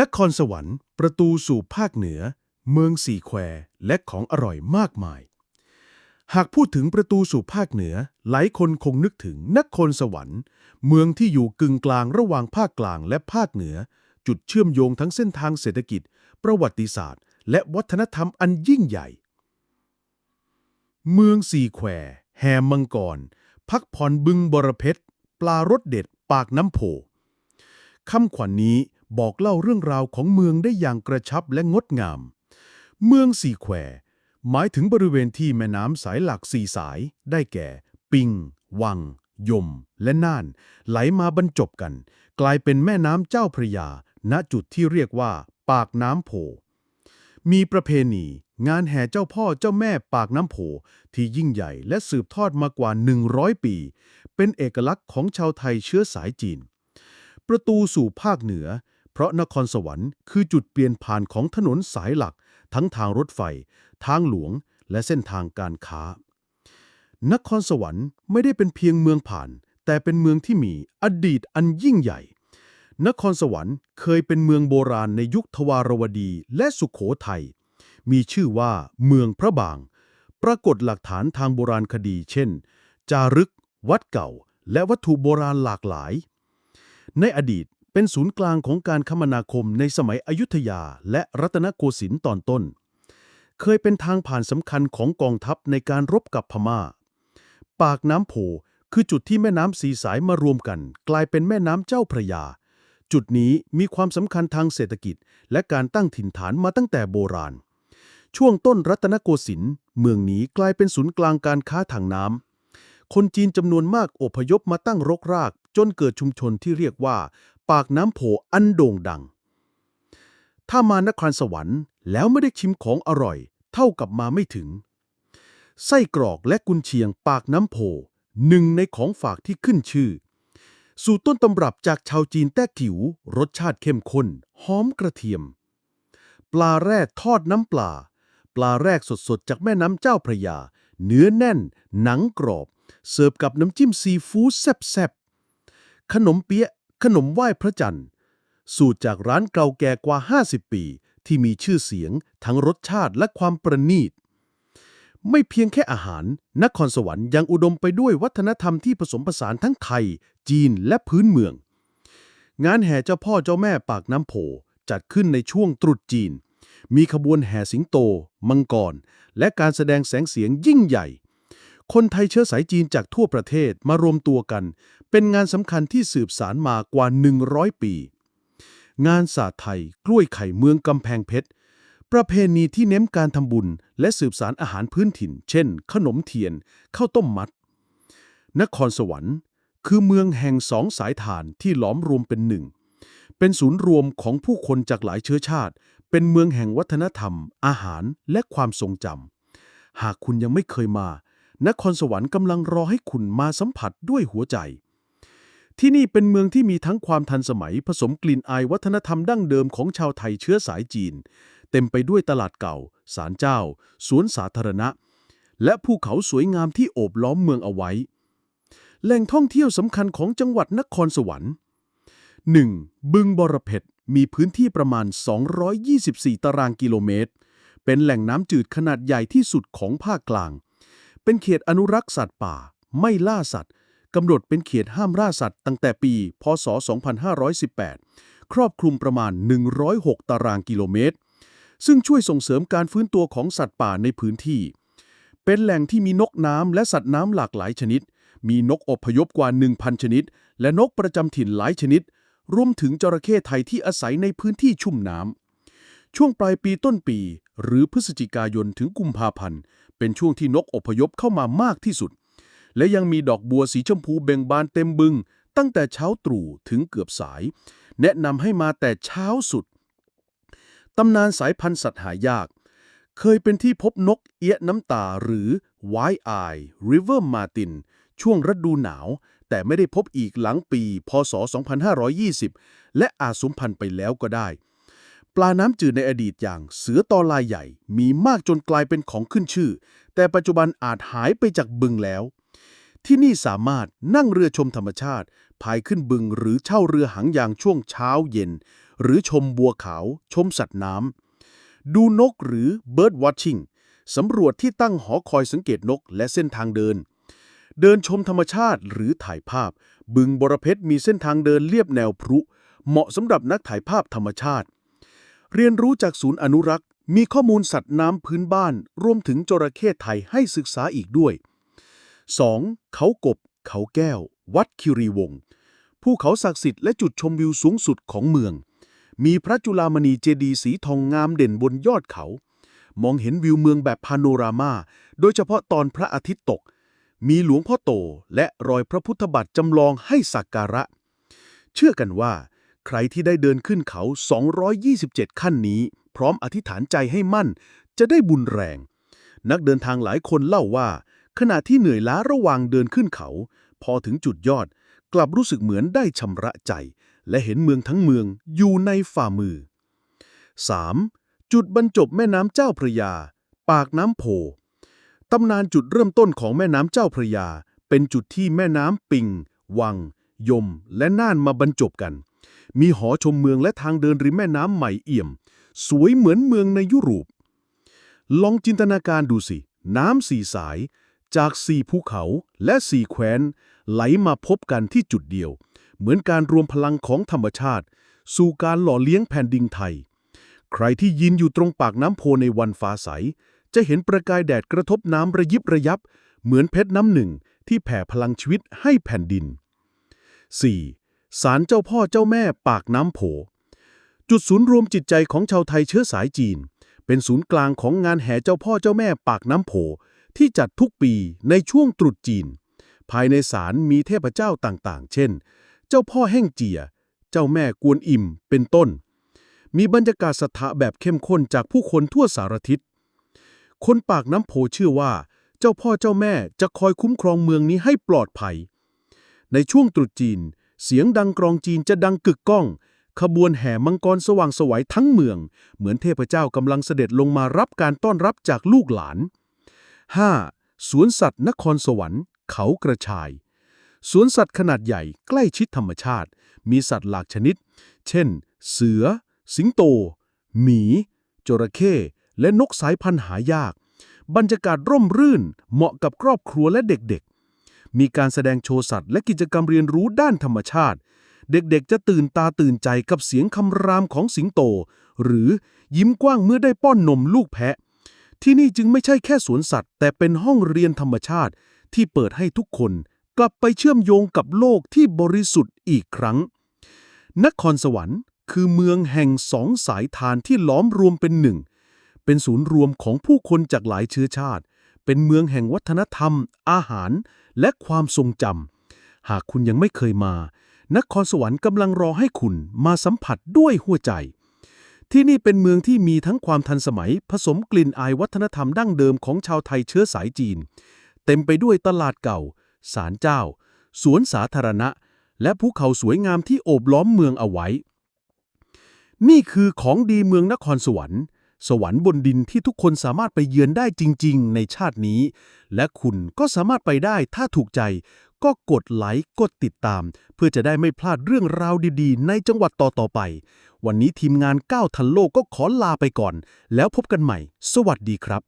นครสวรรค์ ประตูสู่ภาคเหนือ เมืองสี่แควและของอร่อยมากมาย หากพูดถึงประตูสู่ภาคเหนือ หลายคนคงนึกถึงนครสวรรค์ เมืองที่อยู่กึ่งกลางระหว่างภาคกลางและภาคเหนือ จุดเชื่อมโยงทั้งเส้นทางเศรษฐกิจ ประวัติศาสตร์ และวัฒนธรรมอันยิ่งใหญ่ เมืองสี่แควแฮมมังกร พักผ่อนบึงบรเพชร ปลารสเด็ด ปากน้ำโพคำขวัญนนี้ บอกเล่าเรื่องราวของเมืองได้อย่างกระชับและงดงาม เมืองสี่แคว หมายถึงบริเวณที่แม่น้ำสายหลักสี่สาย ได้แก่ ปิง วัง ยม และน่าน ไหลมาบรรจบกัน กลายเป็นแม่น้ำเจ้าพระยา ณจุดที่เรียกว่า ปากน้ำโพ มีประเพณี งานแห่เจ้าพ่อเจ้าแม่ปากน้ำโพ ที่ยิ่งใหญ่และสืบทอดมากว่า 100 ปี เป็นเอกลักษณ์ของชาวไทยเชื้อสายจีน ประตูสู่ภาคเหนือ เพราะนครสวรรค์คือจุดเปลี่ยนผ่านของถนนสายหลัก ทั้งทางรถไฟ ทางหลวง และเส้นทางการค้า นครสวรรค์ไม่ได้เป็นเพียงเมืองผ่าน แต่เป็นเมืองที่มีอดีตอันยิ่งใหญ่ นครสวรรค์เคยเป็นเมืองโบราณในยุคทวารวดีและสุขโขทัย มีชื่อว่าเมืองพระบาง ปรากฏหลักฐานทางโบราณคดี เช่น จารึก วัดเก่า และวัตถุโบราณหลากหลาย ในอดีต เป็นศูนย์กลางของการคมนาคมในสมัยอยุธยาและรัตนโกสินทร์ตอนต้น เคยเป็นทางผ่านสำคัญของกองทัพในการรบกับพม่า ปากน้ำโพคือจุดที่แม่น้ำสีสายมารวมกัน กลายเป็นแม่น้ำเจ้าพระยา จุดนี้มีความสำคัญทางเศรษฐกิจ และการตั้งถิ่นฐานมาตั้งแต่โบราณ ช่วงต้นรัตนโกสินทร์เมืองนี้กลายเป็นศูนย์กลางการค้าทางน้ำคนจีนจำนวนมากอพยพมาตั้งรกราก จนเกิดชุมชนที่เรียกว่า ปากน้ำโพอันโด่งดัง ถ้ามานครสวรรค์แล้วไม่ได้ชิมของอร่อย เท่ากับมาไม่ถึง ไส้กรอกและกุนเชียงปากน้ำโพหนึ่งในของฝากที่ขึ้นชื่อ สูตรต้นตำรับจากชาวจีนแต้จิ๋วรสชาติเข้มข้น หอมกระเทียม ปลาแร่ทอดน้ำปลา ปลาแรกสดๆ จากแม่น้ำเจ้าพระยา เนื้อแน่น หนังกรอบ เสิร์ฟกับน้ำจิ้มซีฟู้ดแซ่บๆขนมเปี๊ยะ ขนมไหว้พระจันทร์ สูตรจากร้านเก่าแก่กว่า 50 ปี ที่มีชื่อเสียง ทั้งรสชาติและความประณีต ไม่เพียงแค่อาหาร นครสวรรค์ยังอุดมไปด้วยวัฒนธรรมที่ผสมผสานทั้งไทย จีนและพื้นเมือง งานแห่เจ้าพ่อเจ้าแม่ปากน้ำโพจัดขึ้นในช่วงตรุษจีน มีขบวนแห่สิงโต มังกร และการแสดงแสงเสียงยิ่งใหญ่ คนไทยเชื้อสายจีนจากทั่วประเทศมารวมตัวกัน เป็นงานสำคัญที่สืบสารมากว่า 100 ปี งานศาสตร์ไทย กล้วยไข่เมืองกำแพงเพชร ประเพณีที่เน้นการทำบุญ และสืบสารอาหารพื้นถิ่น เช่น ขนมเทียน ข้าวต้มมัด นครสวรรค์ คือเมืองแห่งสองสายฐานที่หลอมรวมเป็นหนึ่ง เป็นศูนย์รวมของผู้คนจากหลายเชื้อชาติ เป็นเมืองแห่งวัฒนธรรม อาหารและความทรงจำหากคุณยังไม่เคยมา นครสวรรค์กำลังรอให้คุณมาสัมผัสด้วยหัวใจ ที่นี่เป็นเมืองที่มีทั้งความทันสมัยผสมกลิ่นอายวัฒนธรรมดั้งเดิมของชาวไทยเชื้อสายจีน เต็มไปด้วยตลาดเก่า ศาลเจ้า สวนสาธารณะ และภูเขาสวยงามที่โอบล้อมเมืองเอาไว้ แหล่งท่องเที่ยวสำคัญของจังหวัดนครสวรรค์ 1. บึงบรเพชรมีพื้นที่ประมาณ 224 ตารางกิโลเมตร เป็นแหล่งน้ำจืดขนาดใหญ่ที่สุดของภาคกลาง เป็นเขตอนุรักษ์สัตว์ป่า ไม่ล่าสัตว์กำหนดเป็นเขตห้ามล่าสัตว์ตั้งแต่ปี พศ 2518 ครอบคลุมประมาณ 106 ตารางกิโลเมตร ซึ่งช่วยส่งเสริมการฟื้นตัวของสัตว์ป่าในพื้นที่ เป็นแหล่งที่มีนกน้ำและสัตว์น้ำหลากหลายชนิด มีนกอพยพกว่า 1,000 ชนิด และนกประจำถิ่นหลายชนิด รวมถึงจระเข้ไทยที่อาศัยในพื้นที่ชุ่มน้ำช่วงปลายปีต้นปี หรือพฤศจิกายนถึงกุมภาพันธ์ เป็นช่วงที่นกอพยพเข้ามามากที่สุด และยังมีดอกบัวสีชมพูเบ่งบานเต็มบึง ตั้งแต่เช้าตรู่ถึงเกือบสาย แนะนำให้มาแต่เช้าสุด ตำนานสายพันธุ์สัตว์หายาก เคยเป็นที่พบนกเอี้ยน้ำตาหรือ White Eye River Martin ช่วงฤดูหนาว แต่ไม่ได้พบอีกหลังปี พศ 2520 และอาจสูญพันธุ์ไปแล้วก็ได้ ลาน้ำจืดในอดีตอย่างเสือตอลายใหญ่ มีมากจนกลายเป็นของขึ้นชื่อ แต่ปัจจุบันอาจหายไปจากบึงแล้ว ที่นี่สามารถนั่งเรือชมธรรมชาติพายขึ้นบึงหรือเช่าเรือหางยางช่วงเช้าเย็น หรือชมบัวขาว ชมสัตว์น้ำดูนกหรือ bird watching สำรวจที่ตั้งหอคอยสังเกตนกและเส้นทางเดิน เดินชมธรรมชาติหรือถ่ายภาพ บึงบรเพชรมีเส้นทางเดินเลียบแนวพรุ เหมาะสำหรับนักถ่ายภาพธรรมชาติ เรียนรู้จากศูนย์อนุรักษ์ มีข้อมูลสัตว์น้ำพื้นบ้าน รวมถึงจระเข้ไทยให้ศึกษาอีกด้วย 2. เขากบ เขาแก้ว วัดคิรีวงศ์ภูเขาศักดิ์สิทธิ์และจุดชมวิวสูงสุดของเมือง มีพระจุลามณีเจดีย์สีทองงามเด่นบนยอดเขา มองเห็นวิวเมืองแบบพาโนรามา โดยเฉพาะตอนพระอาทิตย์ตก มีหลวงพ่อโตและรอยพระพุทธบัตรจำลองให้สักการะ เชื่อกันว่า ใครที่ได้เดินขึ้นเขา 227 ขั้นนี้ พร้อมอธิษฐานใจให้มั่น จะได้บุญแรง นักเดินทางหลายคนเล่าว่า ขณะที่เหนื่อยล้าระหว่างเดินขึ้นเขา พอถึงจุดยอด กลับรู้สึกเหมือนได้ชำระใจ และเห็นเมืองทั้งเมืองอยู่ในฝ่ามือ 3. จุดบรรจบแม่น้ำเจ้าพระยา ปากน้ำโพตำนานจุดเริ่มต้นของแม่น้ำเจ้าพระยา เป็นจุดที่แม่น้ำปิง วัง ยม และน่านมาบรรจบกัน มีหอชมเมืองและทางเดินริมแม่น้ำใหม่เอี่ยม สวยเหมือนเมืองในยุโรป ลองจินตนาการดูสิ น้ำสี่สาย จากสี่ภูเขาและสี่แคว้น ไหลมาพบกันที่จุดเดียว เหมือนการรวมพลังของธรรมชาติ สู่การหล่อเลี้ยงแผ่นดินไทย ใครที่ยืนอยู่ตรงปากน้ำโพในวันฟ้าใส จะเห็นประกายแดดกระทบน้ำระยิบระยับ เหมือนเพชรน้ำหนึ่งที่แผ่พลังชีวิตให้แผ่นดิน 4. ศาลเจ้าพ่อเจ้าแม่ปากน้ำโพจุดศูนย์รวมจิตใจของชาวไทยเชื้อสายจีน เป็นศูนย์กลางของงานแห่เจ้าพ่อเจ้าแม่ปากน้ำโพที่จัดทุกปีในช่วงตรุษจีน ภายในศาลมีเทพเจ้าต่างๆ เช่น เจ้าพ่อแห่งเจีย เจ้าแม่กวนอิมเป็นต้น มีบรรยากาศศรัทธาแบบเข้มข้นจากผู้คนทั่วสารทิศ คนปากน้ำโพเชื่อว่า เจ้าพ่อเจ้าแม่จะคอยคุ้มครองเมืองนี้ให้ปลอดภัย ในช่วงตรุษจีน เสียงดังกรองจีนจะดังกึกก้อง ขบวนแห่มังกรสว่างสวัยทั้งเมือง เหมือนเทพเจ้ากำลังเสด็จลงมารับการต้อนรับจากลูกหลาน 5. สวนสัตว์นครสวรรค์ เขากระชาย สวนสัตว์ขนาดใหญ่ใกล้ชิดธรรมชาติ มีสัตว์หลากชนิด เช่น เสือ สิงโต หมี จระเข้ และนกสายพันธุ์หายาก บรรยากาศร่มรื่น เหมาะกับครอบครัวและเด็ก มีการแสดงโชว์สัตว์ และกิจกรรมเรียนรู้ด้านธรรมชาติ เด็กๆ จะตื่นตาตื่นใจกับเสียงคำรามของสิงโต หรือยิ้มกว้างเมื่อได้ป้อนนมลูกแพะ ที่นี่จึงไม่ใช่แค่สวนสัตว์ แต่เป็นห้องเรียนธรรมชาติ ที่เปิดให้ทุกคนกลับไปเชื่อมโยงกับโลกที่บริสุทธิ์อีกครั้ง นครสวรรค์ คือเมืองแห่งสองสายทานที่ล้อมรวมเป็นหนึ่ง เป็นศูนย์รวมของผู้คนจากหลายเชื้อชาติ เป็นเมืองแห่งวัฒนธรรม อาหาร และความทรงจำ หากคุณยังไม่เคยมา นครสวรรค์กำลังรอให้คุณมาสัมผัสด้วยหัวใจ ที่นี่เป็นเมืองที่มีทั้งความทันสมัย ผสมกลิ่นอายวัฒนธรรมดั้งเดิมของชาวไทยเชื้อสายจีน เต็มไปด้วยตลาดเก่า ศาลเจ้า สวนสาธารณะ และภูเขาสวยงามที่โอบล้อมเมืองเอาไว้ นี่คือของดีเมืองนครสวรรค์ สวรรค์บนดินที่ทุกคนสามารถไปเยือนได้จริง ๆ ในชาตินี้ และคุณก็สามารถไปได้ถ้าถูกใจ ก็กดไลค์กดติดตาม เพื่อจะได้ไม่พลาดเรื่องราวดีๆ ในจังหวัดต่อๆไป วันนี้ทีมงานก้าวทันโลกก็ขอลาไปก่อน แล้วพบกันใหม่ สวัสดีครับ